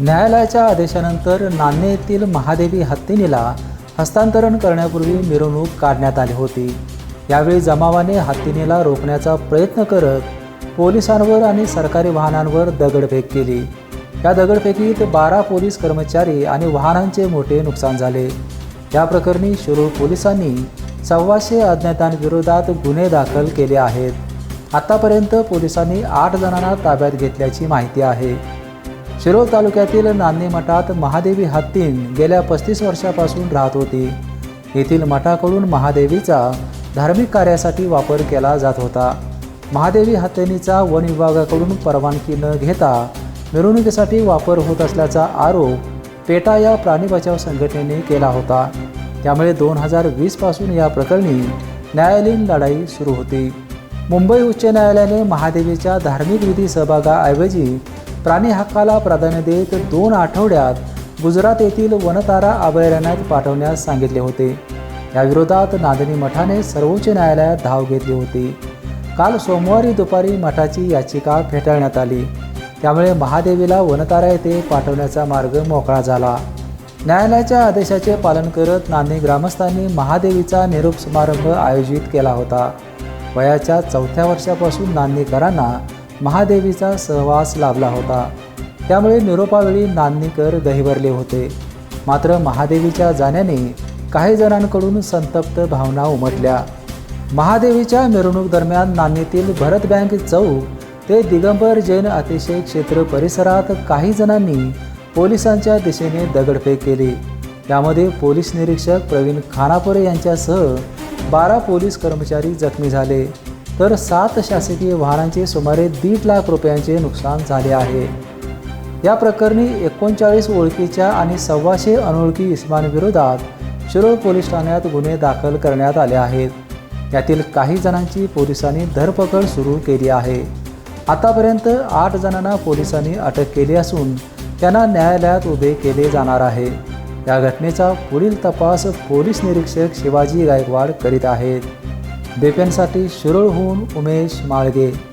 न्यायालयाच्या आदेशानंतर नान्हे येथील महादेवी हत्तीनीला हस्तांतरण करण्यापूर्वी मिरवणूक काढण्यात आली होती. यावेळी जमावाने हत्तीनीला रोखण्याचा प्रयत्न करत पोलिसांवर आणि सरकारी वाहनांवर दगडफेक केली. या दगडफेकीत बारा पोलीस कर्मचारी आणि वाहनांचे मोठे नुकसान झाले. या प्रकरणी शिरूर पोलिसांनी सव्वाशे अज्ञातांविरोधात गुन्हे दाखल केले आहेत. आतापर्यंत पोलिसांनी आठ जणांना ताब्यात घेतल्याची माहिती आहे. शिरोळ तालुक्यातील नान्नी मठात महादेवी हत्तीन गेल्या पस्तीस वर्षापासून राहत होती. येथील मठाकडून महादेवीचा धार्मिक कार्यासाठी वापर केला जात होता. महादेवी हत्तीनीचा वन विभागाकडून परवानगी न घेता मिरवणुकीसाठी वापर होत असल्याचा आरोप पेटा या प्राणी बचाव संघटनेने केला होता. त्यामुळे दोन हजार वीसपासून या प्रकरणी न्यायालयीन लढाई सुरू होती. मुंबई उच्च न्यायालयाने महादेवीच्या धार्मिक विधी सहभागाऐवजी प्राणी हक्काला प्राधान्य देत दोन आठवड्यात गुजरात येथील वनतारा अभयारण्यात पाठवण्यास सांगितले होते. याविरोधात नांदणी मठाने सर्वोच्च न्यायालयात धाव घेतली होती. काल सोमवारी दुपारी मठाची याचिका फेटाळण्यात आली. त्यामुळे महादेवीला वनतारा येथे पाठवण्याचा मार्ग मोकळा झाला. न्यायालयाच्या आदेशाचे पालन करत नांदणी ग्रामस्थांनी महादेवीचा निरोप समारंभ आयोजित केला होता. वयाच्या चौथ्या वर्षापासून नांदणीकरांना महादेवीचा सहवास लाभला होता. त्यामुळे निरोपावेळी नांदणीकर दहिवरले होते. मात्र महादेवीच्या जाण्याने काही जणांकडून संतप्त भावना उमटल्या. महादेवीच्या मिरवणूक दरम्यान नांदीतील भरत बँक चौक ते दिगंबर जैन अतिशय क्षेत्र परिसरात काही जणांनी पोलिसांच्या दिशेने दगडफेक केली. त्यामध्ये पोलीस निरीक्षक प्रवीण खानापुरे यांच्यासह बारा पोलीस कर्मचारी जखमी झाले. तर सात शासकीय वाहनांचे सुमारे दीड लाख रुपयांचे नुकसान झाले आहे. या प्रकरणी एकोणचाळीस ओळखीच्या आणि सव्वाशे अनोळखी इसमांविरोधात शिरोळ पोलीस ठाण्यात गुन्हे दाखल करण्यात आले आहेत. यातील काही जणांची पोलिसांनी धरपकड सुरू केली आहे. आतापर्यंत आठ जणांना पोलिसांनी अटक केली असून त्यांना न्यायालयात उभे केले जाणार आहे. या घटनेचा पुढील तपास पोलीस निरीक्षक शिवाजी गायकवाड करीत आहेत. बेपेनसाठी शिरोळहून उमेश माळगे.